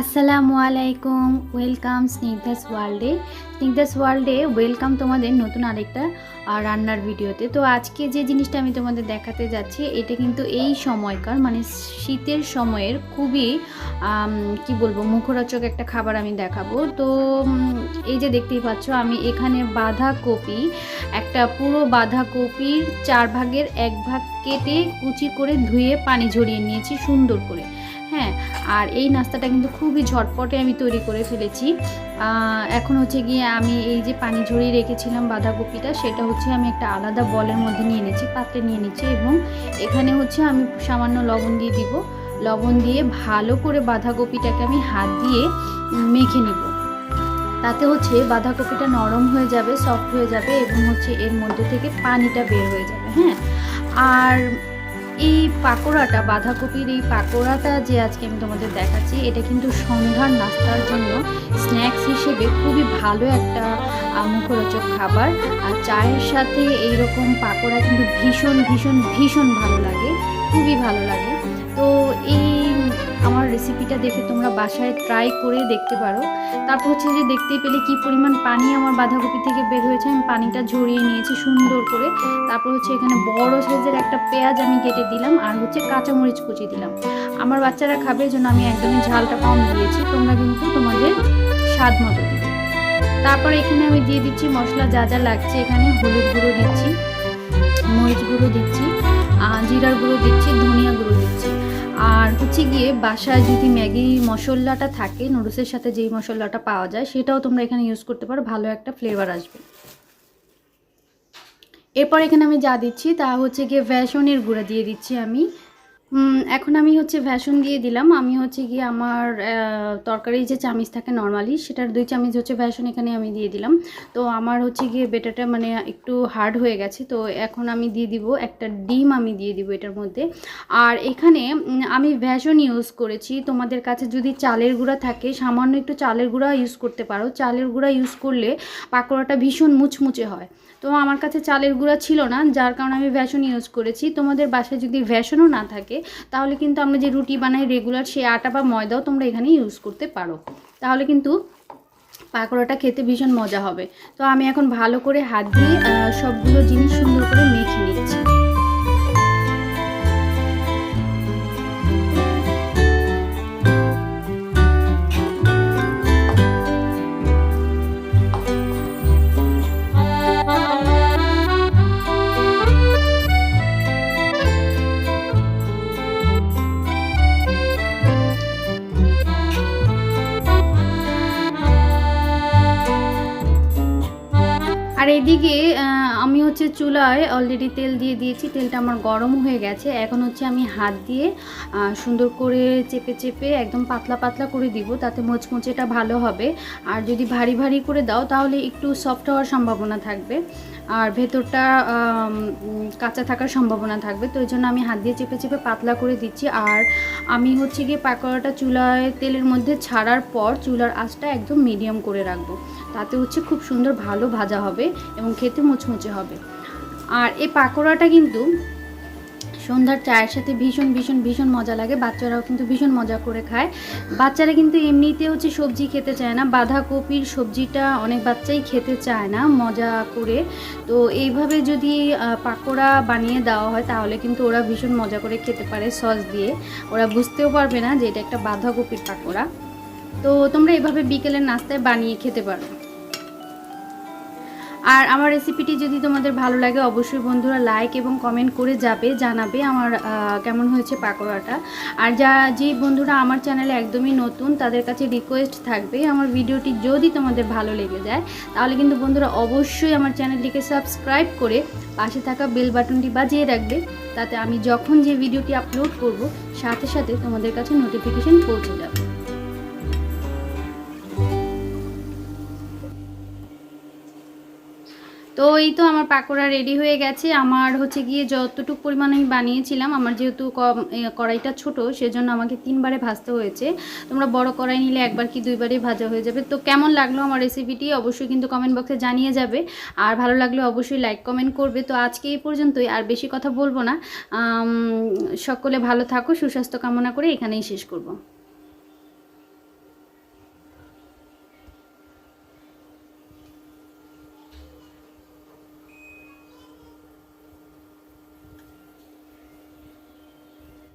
আসসালামু আলাইকুম, ওয়েলকাম স্নিগ্ধাস ওয়ার্ল্ডে। স্নিগ্ধাস ওয়ার্ল্ডে ওয়েলকাম তোমাদের নতুন আরেকটা রান্নার ভিডিওতে। তো আজকে যে জিনিসটা আমি তোমাদের দেখাতে যাচ্ছি, এটা কিন্তু এই সময়কার মানে শীতের সময়ের খুবই কি বলব, মুখরোচক একটা খাবার আমি দেখাবো। তো এই যে দেখতেই পাচ্ছ, আমি এখানে বাঁধাকপি, একটা পুরো বাঁধাকপির চার ভাগের এক ভাগ কেটে কুচি করে ধুয়ে পানি ঝরিয়ে নিয়েছি সুন্দর করে। হ্যাঁ আর এই নাস্তাটা কিন্তু খুবই ঝটপটে আমি তৈরি করে ফেলেছি। এখন হচ্ছে গিয়ে আমি এই যে পানি ঝরিয়ে রেখেছিলাম বাঁধাকপিটা, সেটা হচ্ছে আমি একটা আলাদা বলের মধ্যে নিয়ে নিচ্ছি, পাত্রে নিয়ে নিচ্ছি এবং এখানে হচ্ছে আমি সামান্য লবণ দিয়ে দিব। লবণ দিয়ে ভালো করে বাঁধাকপিটাকে আমি হাত দিয়ে মেখে নিব। তাতে হচ্ছে বাঁধাকপিটা নরম হয়ে যাবে সফট হয়ে যাবে এবং হচ্ছে এর মধ্যে থেকে পানিটা বের হয়ে যাবে হ্যাঁ। আর এই পাকোড়াটা, বাঁধাকপির এই পাকোড়াটা যে আজকে আমি তোমাদের দেখাচ্ছি, এটা কিন্তু সন্ধ্যার নাস্তার জন্য স্ন্যাক্স হিসেবে খুবই ভালো একটা মুখরোচক খাবার। আর চায়ের সাথে এই রকম পাকোড়া কিন্তু ভীষণ ভীষণ ভীষণ ভালো লাগে, খুবই ভালো লাগে। তো এই আমার রেসিপিটা দেখে তোমরা বাসায় ট্রাই করে দেখতে পারো। তারপর হচ্ছে যে দেখতেই পেলে কি পরিমাণ পানি আমার বাঁধাকপি থেকে বের হয়েছে। আমি পানিটা ঝরিয়ে নিয়েছি সুন্দর করে। তারপর হচ্ছে এখানে বড় সাইজের একটা পেঁয়াজ আমি কেটে দিলাম আর হচ্ছে কাঁচামরিচ কুচি দিলাম। আমার বাচ্চারা খাবে জন্য আমি একদমই ঝালটা কম দিয়েছি। তোমরা কিন্তু তোমাদের স্বাদ মতো তারপর এখানে আমি দিয়ে দিচ্ছি মশলা, যা যা লাগছে। এখানে হলুদ গুঁড়ো দিচ্ছি, মরিচ গুঁড়ো দিচ্ছি জিরার গুঁড়ো দিচ্ছি, ধনিয়া গুঁড়ো দিচ্ছি। হচ্ছে গিয়ে বাসায় যদি ম্যাগি মশলাটা থাকে, নুডলসের সাথে যেই মশলাটা পাওয়া যায়, সেটাও তোমরা এখানে ইউজ করতে পারো, ভালো একটা ফ্লেভার আসবে। এরপর এখানে আমি যা দিচ্ছি তা হচ্ছে গিয়ে ভ্যাসনের গুঁড়া দিয়ে দিচ্ছি আমি। এখন আমি হচ্ছে ভ্যাসন দিয়ে দিলাম। আমি হচ্ছে গিয়ে আমার তরকারি যে চামিচ থাকে নর্মালি সেটার দুই চামিচ হচ্ছে ভ্যাসন এখানে আমি দিয়ে দিলাম। তো আমার হচ্ছে গিয়ে বেটাটা মানে একটু হার্ড হয়ে গেছে। তো এখন আমি দিয়ে দিব একটা ডিম আমি দিয়ে দিব এটার মধ্যে। আর এখানে আমি ভ্যাসন ইউজ করেছি। তোমাদের কাছে যদি চালের গুঁড়া থাকে, সামান্য একটু চালের গুঁড়া ইউজ করতে পারো। চালের গুঁড়া ইউজ করলে পাকোড়াটা ভীষণ মুচমুচে হয়। তো আমার কাছে চালের গুঁড়া ছিল না, যার কারণে আমি ভ্যাসন ইউজ করেছি। তোমাদের বাসায় যদি ভ্যাসনও না থাকে তাহলে কিন্তু আমরা যে রুটি বানাই রেগুলার সেই আটা বা ময়দাও তোমরা এখানে ইউজ করতে পারো। তাহলে কিন্তু পাকোড়াটা খেতে ভীষণ মজা হবে। তো আমি এখন ভালো করে হাত দিয়ে সবগুলো জিনিস সুন্দর করে মেখে নিচ্ছি। আমি হচ্ছে চুলায় অলরেডি তেল দিয়ে দিয়েছি, তেলটা আমার গরম হয়ে গেছে। এখন হচ্ছে আমি হাত দিয়ে সুন্দর করে চেপে চেপে একদম পাতলা পাতলা করে দিব, তাতে মোচমোচেটা ভালো হবে। আর যদি ভারী ভারী করে দাও, তাহলে একটু সফট হওয়ার সম্ভাবনা থাকবে। আর ভেতরটা কাঁচা থাকার সম্ভাবনা থাকবে, তো এই জন্য আমি হাত দিয়ে চেপে চেপে পাতলা করে দিচ্ছি। আর আমি হচ্ছে গিয়ে পাকোড়াটা চুলায় তেলের মধ্যে ছাড়ার পর চুলার আঁচটা একদম মিডিয়াম করে রাখব। তাতে হচ্ছে খুব সুন্দর ভালো ভাজা হবে এবং খেতে মুচমুচে হবে। আর এই পাকোড়াটা কিন্তু সন্ধ্যার চায়ের সাথে ভীষণ ভীষণ ভীষণ মজা লাগে। বাচ্চারাও কিন্তু ভীষণ মজা করে খায়। বাচ্চারা কিন্তু এমনিতে হচ্ছে সবজি খেতে চায় না। বাঁধাকপির সবজিটা অনেক বাচ্চাই খেতে চায় না, মজা করে। তো এইভাবে যদি পাকোড়া বানিয়ে দেওয়া হয়, তাহলে কিন্তু ওরা ভীষণ মজা করে খেতে পারে সস দিয়ে। ওরা বুঝতেও পারবে না যে এটা একটা বাঁধাকপির পাকোড়া। তো তোমরা এভাবে বিকেলের নাস্তায় বানিয়ে খেতে পারো। আর আমার রেসিপিটি যদি তোমাদের ভালো লাগে, অবশ্যই বন্ধুরা লাইক এবং কমেন্ট করে যাবে, জানাবে আমার কেমন হয়েছে পাকোড়াটা। আর যা যে বন্ধুরা আমার চ্যানেলে একদমই নতুন, তাদের কাছে রিকোয়েস্ট থাকবে, আমার ভিডিওটি যদি তোমাদের ভালো লেগে যায়, তাহলে কিন্তু বন্ধুরা অবশ্যই আমার চ্যানেলটিকে সাবস্ক্রাইব করে পাশে থাকা বেল বাটনটি বাজিয়ে রাখবে, তাতে আমি যখন যে ভিডিওটি আপলোড করব, সাথে সাথে তোমাদের কাছে নোটিফিকেশন পৌঁছে যাবে। তো এই তো আমার পাকোড়া রেডি হয়ে গেছে। আমার হচ্ছে গিয়ে যতটুকু পরিমাণ আমি বানিয়েছিলাম, আমার যেহেতু কম কড়াইটা ছোট, সেজন্য আমাকে তিনবারে ভাজতে হয়েছে। তোমরা বড় কড়াই নিলে একবার কি দুইবারেই ভাজা হয়ে যাবে। তো কেমন লাগল আমার রেসিপিটি অবশ্যই কিন্তু কমেন্ট বক্সে জানিয়ে যাবে। আর ভালো লাগলে অবশ্যই লাইক কমেন্ট করবে। তো আজকে এই পর্যন্তই, আর বেশি কথা বলব না। সকলে ভালো থাকো, সুস্বাস্থ্য কামনা করে এখানেই শেষ করব।